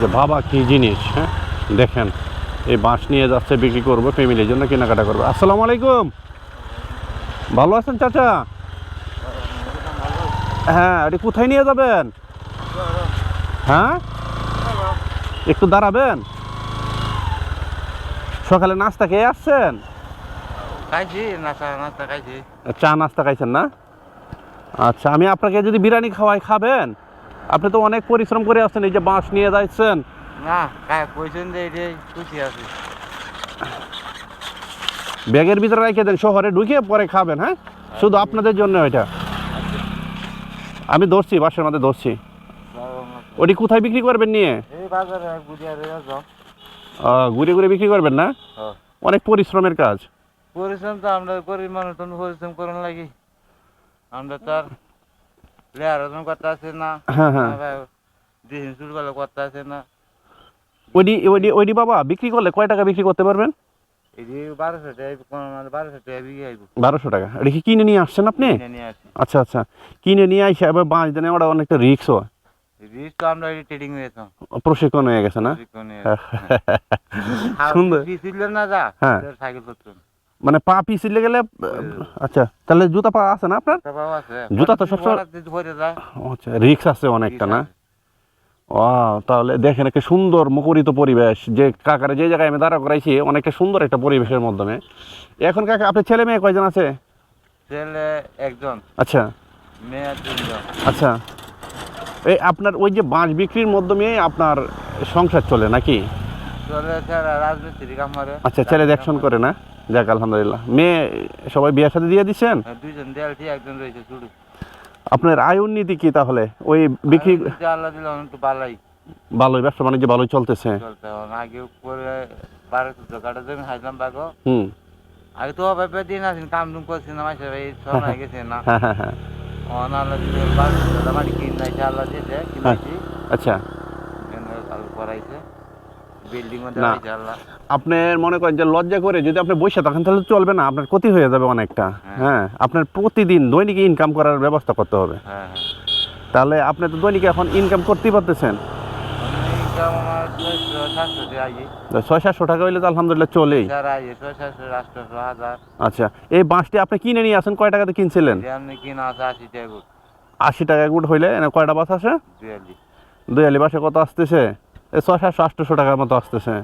যে বাবা কি জিনিস হ্যাঁ? দেখেন এই বাঁশ নিয়ে যাচ্ছে বিক্রি করব ফ্যামিলির জন্য কেনাকাটা করব। আসসালামু আলাইকুম। ভালো আছেন চাচা? হ্যাঁ এটি কোথায় নিয়ে যাবেন? হ্যাঁ? একটু দাঁড়াবেন? সকালে নাস্তা খেয়ে আসছেন? চা নাস্তা খাইছেন না? আচ্ছা আমি আপনাকে যদি বিরিয়ানি খাওয়াই খাবেন? আপনি তো অনেক পরিশ্রম করে আসছেন এই যে বাঁশ নিয়ে যাচ্ছেন না কইছেন যে এটাই খুশি আছি। ব্যাগের ভিতরে রেখে দেন শহরে ঢুকে পরে খাবেন হ্যাঁ? শুধু আপনাদের জন্য এটা। আমি ধরছি বাসের মধ্যে ধরছি। ওটি কোথায় বিক্রি করবেন নিয়ে? ঘুরে ঘুরে বিক্রি করবেন না? হ্যাঁ। অনেক পরিশ্রমের কাজ। পরিশ্রম তো আমরা গরিব মানুষ পরিশ্রম করুন লাগি। আমরা তো লেয়ার করতে আছে না হ্যাঁ হ্যাঁ দিন শুরু করলে করতে আছে না। ওইটি ওইটি ওইটি বাবা বিক্রি করলে কয় টাকা বিক্রি করতে পারবেন? বারোশো টাকা বারোশো টাকা এটা কি কিনে নিয়ে আসছেন আপনি? নিয়ে আচ্ছা আচ্ছা। কিনে নিয়ে আসে এবার বাঁশ দেন ওটা অনেকটা ট্রেডিং হয়েছে প্রশিক্ষণ হয়ে গেছে না? সুন্দর। না যা হ্যাঁ। সাইকেল করতাম মানে পা পিছলে গেলে আচ্ছা তাহলে জুতা পা আছে না আপনার? জুতা তো সবসময়- আচ্ছা রিক্স আছে অনেকটা না? ও তাহলে দেখেন একটা সুন্দর মুখরিত পরিবেশ। যে কাকারে যে জায়গায় আমি দাঁড়া করাইছি অনেকটা সুন্দর একটা পরিবেশের মাধ্যমে। এখন কাকা আপনার ছেলে মেয়ে কয়জন আছে? ছেলে একজন। আচ্ছা। মেয়ে তিনজন আচ্ছা। এই আপনার ওই যে বাঁশ বিক্রির মাধ্যমে আপনার সংসার চলে নাকি? আচ্ছা ছেলে দেখশন করে না? যাক আলহামদুলিল্লাহ। মেয়ে সবাই বিয়ে সাথে দিয়ে দিচ্ছেন? হ্যাঁ, দুইজন দেয়ালটি একজন রয়েছে শুরু আপনার আয় উন্নতি কি তাহলে? ওই বিক্রি আল্লাহ দিল একটু ভালোই। ভালোই ব্যবসা বাণিজ্য ভালোই চলতেছে। আগে করে বারো কাটা জমি হাইলাম বাগো। হুম। আগে তো অভাবে দিন আসেন কাম টুম করছি না মাসে এই সব হয়ে গেছে না। হ্যাঁ হ্যাঁ অন আল্লাহ দিল বারো চোদ্দ বাড়ি কিনাইছে আল্লাহ দিয়েছে কিনাইছি আচ্ছা। করাইছে। না। দেওয়াইছে আল্লাহ আপনি মনে করেন যে লজ্জা করে যদি আপনি বসে থাকেন তাহলে চলবে না আপনার ক্ষতি হয়ে যাবে অনেকটা। হ্যাঁ। আপনার প্রতিদিন দৈনিক ইনকাম করার ব্যবস্থা করতে হবে। হ্যাঁ হ্যাঁ। তাহলে আপনি তো দৈনিক এখন ইনকাম করতেই পারতেছেন। ছয় সাতশো টাকা হইলে তো আলহামদুলিল্লাহ চলেই। আচ্ছা এই বাঁশটি আপনি কিনে নিয়ে আসেন কয় টাকাতে কিনছিলেন? আশি টাকা গুট। হইলে কয়টা বাস আসে? দুয়ালি বাসে কত আসতেছে? ছয় সাতশো আটশোশো টাকার মতো আসতেছে।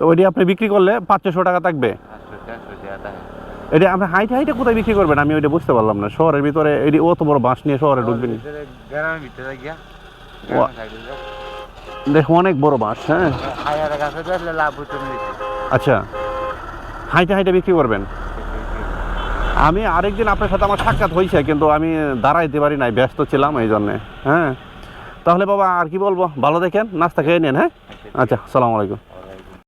তো ওইটি আপনি বিক্রি করলে পাঁচশো টাকা থাকবে। আটশো এটা আপনি হাইটে হাইটে কোথায় বিক্রি করবেন? আমি ওইটা বুঝতে পারলাম না। শহরের ভিতরে এটি অত বড় বাঁশ নিয়ে শহরে ঢুকবেন। দেখো অনেক বড় বাঁশ হ্যাঁ। আচ্ছা। হাইটে হাইটে বিক্রি করবেন? আমি আরেকদিন আপনার সাথে আমার সাক্ষাৎ হয়েছে কিন্তু আমি দাঁড়াইতে পারি নাই ব্যস্ত ছিলাম এই জন্যে হ্যাঁ। তাহলে বাবা আর কি বলব? ভালো দেখেন নাস্তা খেয়ে নেন হ্যাঁ? আচ্ছা সালাম আলাইকুম।